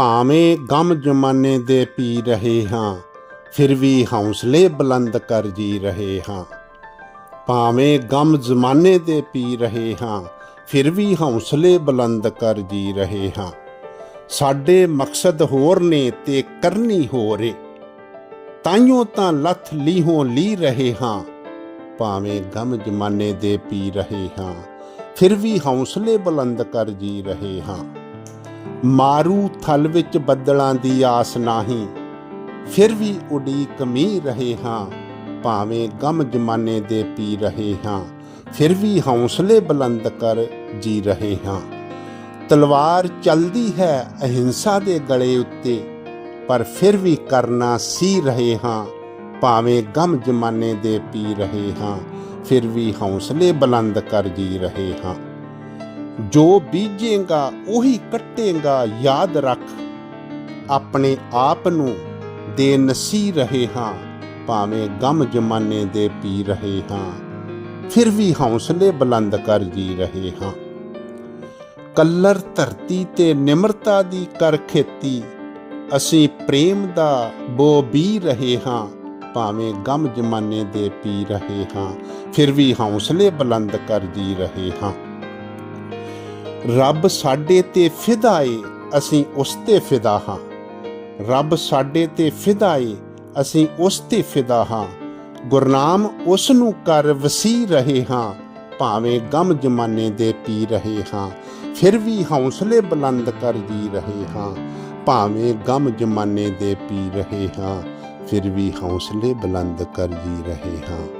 ਭਾਵੇਂ ਗਮ ਜਮਾਨੇ ਦੇ ਪੀ ਰਹੇ ਹਾਂ, ਫਿਰ ਵੀ ਹੌਸਲੇ ਬੁਲੰਦ ਕਰ ਜੀ ਰਹੇ ਹਾਂ। ਭਾਵੇਂ ਗਮ ਜ਼ਮਾਨੇ ਦੇ ਪੀ ਰਹੇ ਹਾਂ, ਫਿਰ ਵੀ ਹੌਸਲੇ ਬੁਲੰਦ ਕਰ ਜੀ ਰਹੇ ਹਾਂ। ਸਾਡੇ ਮਕਸਦ ਹੋਰ ਨੇ ਤੇ ਕਰਨੀ ਹੋਰ ਏ। ਤਾਈਓ ਤਾਂ ਲੱਥ ਲੀਹੋਂ ਲੀ ਰਹੇ ਹਾਂ। ਭਾਵੇਂ ਗਮ ਜਮਾਨੇ ਦੇ ਪੀ ਰਹੇ ਹਾਂ, ਫਿਰ ਵੀ ਹੌਸਲੇ ਬੁਲੰਦ ਕਰ ਜੀ ਰਹੇ ਹਾਂ। ਮਾਰੂ ਥਲ ਵਿੱਚ ਬੱਦਲਾਂ ਦੀ ਆਸ ਨਹੀਂ। ਫਿਰ ਵੀ ਉਡੀਕ ਮੀ ਰਹੇ ਹਾਂ, ਭਾਵੇਂ ਗਮ ਜਮਾਨੇ ਦੇ ਪੀ ਰਹੇ ਹਾਂ, ਫਿਰ ਵੀ ਹੌਸਲੇ ਬੁਲੰਦ ਕਰ ਜੀ ਰਹੇ ਹਾਂ। ਤਲਵਾਰ ਚੱਲਦੀ ਹੈ ਅਹਿੰਸਾ ਦੇ ਗਲੇ ਉੱਤੇ, ਪਰ ਫਿਰ ਵੀ ਕਰਨਾ ਸੀ ਰਹੇ ਹਾਂ, ਭਾਵੇਂ ਗਮ ਜਮਾਨੇ ਦੇ ਪੀ ਰਹੇ ਹਾਂ, ਫਿਰ ਵੀ ਹੌਸਲੇ ਬੁਲੰਦ ਕਰ ਜੀ ਰਹੇ ਹਾਂ। ਜੋ ਬੀਜੇਗਾ ਉਹੀ ਕੱਟੇਗਾ, ਯਾਦ ਰੱਖ। ਆਪਣੇ ਆਪ ਨੂੰ ਦੇ ਨਸੀ ਰਹੇ ਹਾਂ, ਭਾਵੇਂ ਗਮ ਜਮਾਨੇ ਦੇ ਪੀ ਰਹੇ ਹਾਂ। ਫਿਰ ਵੀ ਹੌਸਲੇ ਬੁਲੰਦ ਕਰ ਜੀ ਰਹੇ ਹਾਂ। ਕੱਲਰ ਧਰਤੀ ਤੇ ਨਿਮਰਤਾ ਦੀ ਕਰ ਖੇਤੀ, ਅਸੀਂ ਪ੍ਰੇਮ ਦਾ ਬੋ ਬੀ ਰਹੇ ਹਾਂ, ਭਾਵੇਂ ਗਮ ਜਮਾਨੇ ਦੇ ਪੀ ਰਹੇ ਹਾਂ। ਫਿਰ ਵੀ ਹੌਸਲੇ ਬੁਲੰਦ ਕਰ ਜੀ ਰਹੇ ਹਾਂ। ਰੱਬ ਸਾਡੇ ਤੇ ਫਿਦਾ ਏ, ਅਸੀਂ ਉਸ ਤੇ ਫਿਦਾ ਹਾਂ। ਰੱਬ ਸਾਡੇ ਤੇ ਫਿਦਾ ਏ, ਅਸੀਂ ਉਸ ਤੇ ਫਿਦਾ ਹਾਂ। ਗੁਰਨਾਮ ਉਸ ਨੂੰ ਕਰ ਵਸੀ ਰਹੇ ਹਾਂ, ਭਾਵੇਂ ਗਮ ਜਮਾਨੇ ਦੇ ਪੀ ਰਹੇ ਹਾਂ। ਫਿਰ ਵੀ ਹੌਸਲੇ ਬੁਲੰਦ ਕਰ ਜੀ ਰਹੇ ਹਾਂ, ਭਾਵੇਂ ਗਮ ਜਮਾਨੇ ਦੇ ਪੀ ਰਹੇ ਹਾਂ। ਫਿਰ ਵੀ ਹੌਸਲੇ ਬੁਲੰਦ ਕਰ ਜੀ ਰਹੇ ਹਾਂ।